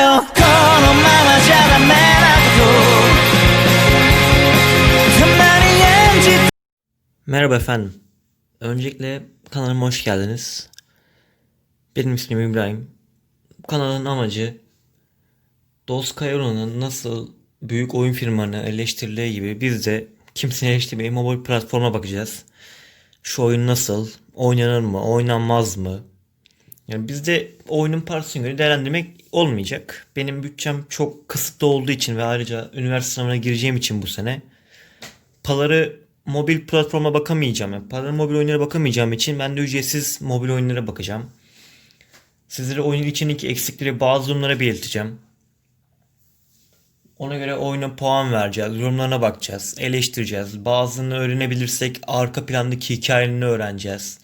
よこのままじゃダメなことたまに演じて Merhaba efendim. Öncelikle kanalıma hoş geldiniz. Benim ismim İbrahim. Bu kanalın amacı Dos Cayo'nun nasıl büyük oyun firmalarını eleştirildiği gibi biz de kimseyi eleştirmeyi mobil platforma bakacağız. Şu oyun nasıl? Oynanır mı? Oynanmaz mı? Yani bizde oyunun parasına göre değerlendirmek olmayacak. Benim bütçem çok kısıtlı olduğu için ve ayrıca üniversite sınavına gireceğim için bu sene paraları mobil platforma bakamayacağım. Yani paraları mobil oyunlara bakamayacağım için ben de ücretsiz mobil oyunlara bakacağım. Sizlere oyun içindeki eksikleri bazı durumlara belirteceğim. Ona göre oyuna puan vereceğiz, yorumlarına bakacağız, eleştireceğiz. Bazılarını öğrenebilirsek arka plandaki hikayelerini öğreneceğiz.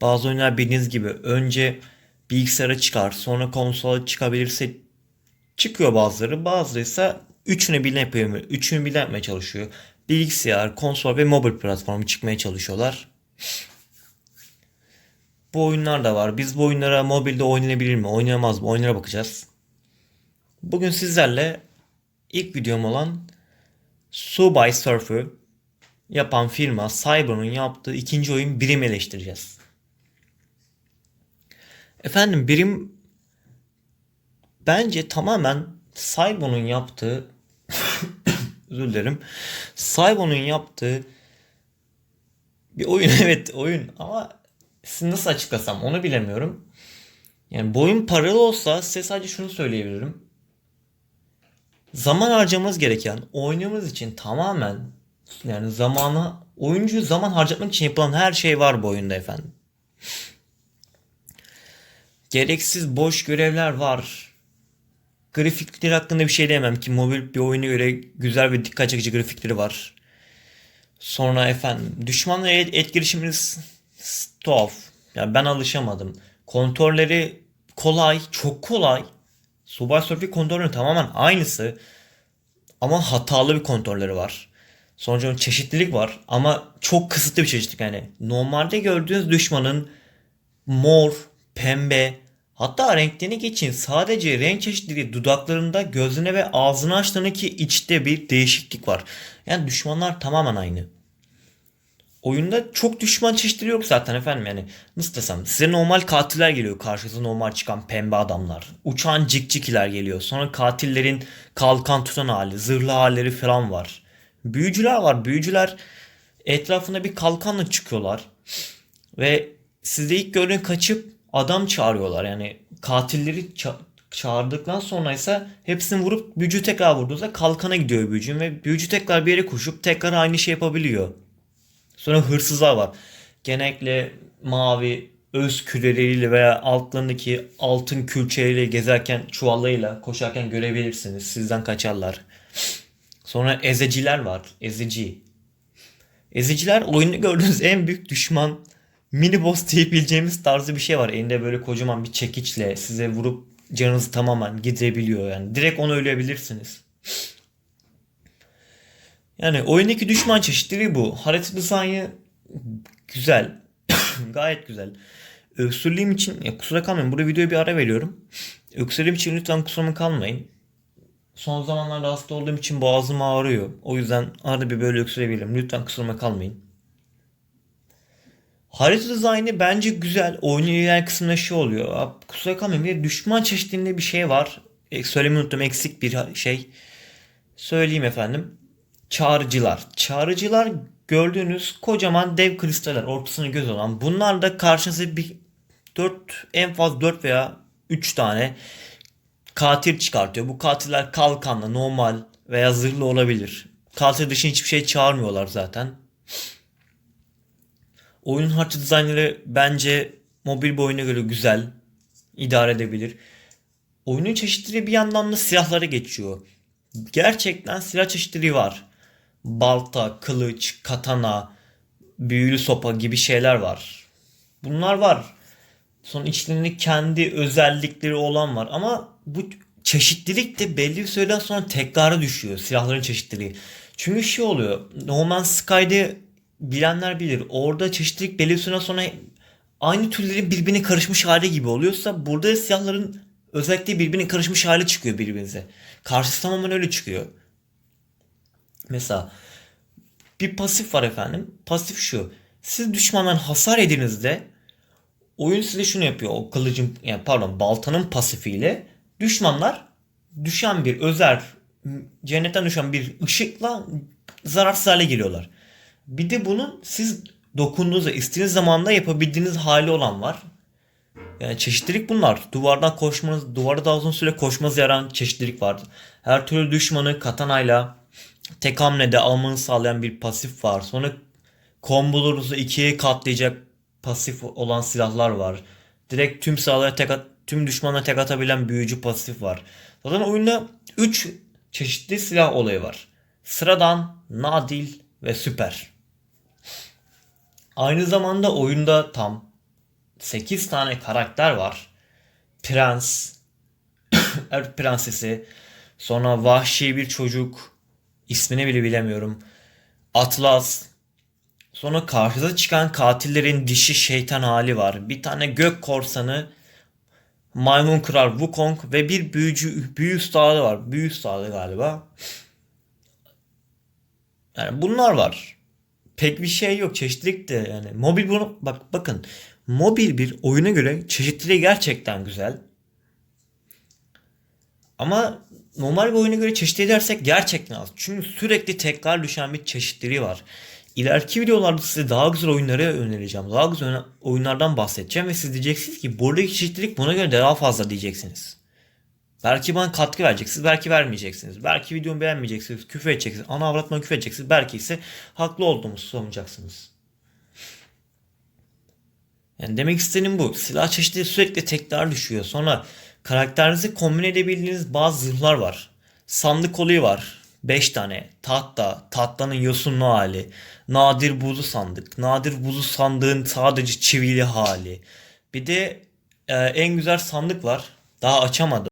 Bazı oyunlar bildiğiniz gibi önce bilgisayara çıkar, sonra konsola çıkabilirse çıkıyor bazıları. Bazıları ise üçünü birden yapıyor. Üçünü birden yapmaya çalışıyor. Bilgisayar, konsol ve mobil platformu çıkmaya çalışıyorlar. Bu oyunlar da var. Biz bu oyunlara mobilde oynanabilir mi, oynayamaz mı? Oyunlara bakacağız. Bugün sizlerle ilk videom olan Subway Surf'ü yapan firma Cyber'ın yaptığı ikinci oyun Birim eleştireceğiz. Efendim Birim bence tamamen Cyber'ın yaptığı özür dilerim. Cyber'ın yaptığı bir oyun evet oyun ama size nasıl açıklasam onu bilemiyorum. Yani bu oyun paralı olsa size sadece şunu söyleyebilirim. Zaman harcamamız gereken oynamamız için tamamen yani zamana oyuncu zaman harcatmak için yapılan her şey var bu oyunda efendim. Gereksiz boş görevler var. Grafikleri hakkında bir şey diyemem ki mobil bir oyuna göre güzel ve dikkat çekici grafikleri var. Sonra efendim düşmanla et- etkileşiminiz tuhaf. Yani ben alışamadım. Kontrolleri kolay, çok kolay. Subway Surfing kontrolünün tamamen aynısı. Ama hatalı bir kontrolleri var. Sonuçta çeşitlilik var ama çok kısıtlı bir çeşitlilik yani. Normalde gördüğünüz düşmanın mor, pembe hatta renklerini geçin. Sadece renk çeşitliliği dudaklarında gözüne ve ağzını açtığında ki içte bir değişiklik var. Yani düşmanlar tamamen aynı. Oyunda çok düşman çeşitleri yok zaten efendim. Yani nasıl desem size normal katiller geliyor. Karşınıza normal çıkan pembe adamlar. Uçan cikcikiler geliyor. Sonra katillerin kalkan tutan hali zırhlı halleri falan var. Büyücüler var. Büyücüler etrafında bir kalkanla çıkıyorlar. Ve sizde ilk gördüğün kaçıp adam çağırıyorlar yani katilleri ça- çağırdıktan sonra ise hepsini vurup büyücü tekrar vurduğunda kalkana gidiyor büyücün ve büyücü tekrar bir yere koşup tekrar aynı şey yapabiliyor. Sonra hırsızlar var. Genellikle mavi öz küreleriyle veya altlarındaki altın külçeleriyle gezerken çuvallarıyla koşarken görebilirsiniz. Sizden kaçarlar. Sonra ezeciler var. Ezici. Eziciler oyunda gördüğünüz en büyük düşman. Mini boss diyebileceğimiz tarzı bir şey var. Elinde böyle kocaman bir çekiçle size vurup canınızı tamamen giderebiliyor yani. Direkt onu ölebilirsiniz. Yani oyundaki düşman çeşitleri bu. Harita dizaynı güzel. Gayet güzel. Öksürüğüm için ya kusura kalmayın. Burada videoya bir ara veriyorum. Öksürüğüm için lütfen kusuruma kalmayın. Son zamanlarda hasta olduğum için boğazım ağrıyor. O yüzden arada bir böyle öksürebilirim. Lütfen kusuruma kalmayın. Harita dizaynı bence güzel. Oyunun ilerleyen kısmında şey oluyor. Kusura kalmayın. Bir düşman çeşitliğinde bir şey var. E, söylemeyi unuttum. Eksik bir şey. Söyleyeyim efendim. Çağrıcılar. Çağrıcılar gördüğünüz kocaman dev kristaller ortasına göz olan. Bunlar da karşınıza bir 4 en fazla 4 veya 3 tane katil çıkartıyor. Bu katiller kalkanlı, normal veya zırhlı olabilir. Katil dışında hiçbir şey çağırmıyorlar zaten. Oyunun harita dizaynları bence mobil bir oyuna göre güzel. idare edebilir. Oyunun çeşitleri bir yandan da silahlara geçiyor. Gerçekten silah çeşitleri var. Balta, kılıç, katana, büyülü sopa gibi şeyler var. Bunlar var. Sonra içlerinde kendi özellikleri olan var. Ama bu çeşitlilik de belli bir süreden sonra tekrara düşüyor silahların çeşitliliği. Çünkü şey oluyor. No Man's Sky'de bilenler bilir. Orada çeşitlilik süreden sonra aynı türlerin birbirine karışmış hali gibi oluyorsa burada silahların özellikle birbirine karışmış hali çıkıyor birbirinize. Karşısı tamamen öyle çıkıyor. Mesela bir pasif var efendim. Pasif şu. Siz düşmandan hasar yediğinizde oyun size şunu yapıyor. O kılıcın yani pardon baltanın pasifiyle düşmanlar düşen bir özel cennetten düşen bir ışıkla zararsız hale geliyorlar. Bir de bunun siz dokunduğunuzda istediğiniz zamanda yapabildiğiniz hali olan var. Yani çeşitlilik bunlar. Duvardan koşmanız, duvarda daha uzun süre koşmanız yaran çeşitlilik var. Her türlü düşmanı katanayla tek hamlede almanı sağlayan bir pasif var. Sonra kombolarınızı ikiye katlayacak pasif olan silahlar var. Direkt tüm silahlara tek at- tüm düşmana tek atabilen büyücü pasif var. Zaten oyunda 3 çeşitli silah olayı var. Sıradan, nadil ve süper. Aynı zamanda oyunda tam 8 tane karakter var. Prens, Elf Prensesi, sonra vahşi bir çocuk, ismini bile bilemiyorum. Atlas, sonra karşıda çıkan katillerin dişi şeytan hali var. Bir tane gök korsanı, maymun kral Wukong ve bir büyücü, büyü ustaları var. Büyü ustaları galiba. Yani bunlar var. Pek bir şey yok. Çeşitlilik de yani. Mobil bunu bak bakın. Mobil bir oyuna göre çeşitliliği gerçekten güzel. Ama normal bir oyuna göre çeşitli dersek gerçekten az. Çünkü sürekli tekrar düşen bir çeşitliliği var. İleriki videolarda size daha güzel oyunları önereceğim. Daha güzel oyunlardan bahsedeceğim ve siz diyeceksiniz ki buradaki çeşitlilik buna göre daha fazla diyeceksiniz. Belki bana katkı vereceksiniz, belki vermeyeceksiniz. Belki videomu beğenmeyeceksiniz, küfür edeceksiniz, ana avratma küfür edeceksiniz. Belki ise haklı olduğumuzu savunacaksınız. Yani demek istediğim bu. Silah çeşitleri sürekli tekrar düşüyor. Sonra karakterinizi kombine edebildiğiniz bazı zırhlar var. Sandık olayı var. 5 tane. Tahta. Tahtanın yosunlu hali. Nadir buzlu sandık. Nadir buzlu sandığın sadece çivili hali. Bir de e, en güzel sandık var. Daha açamadım.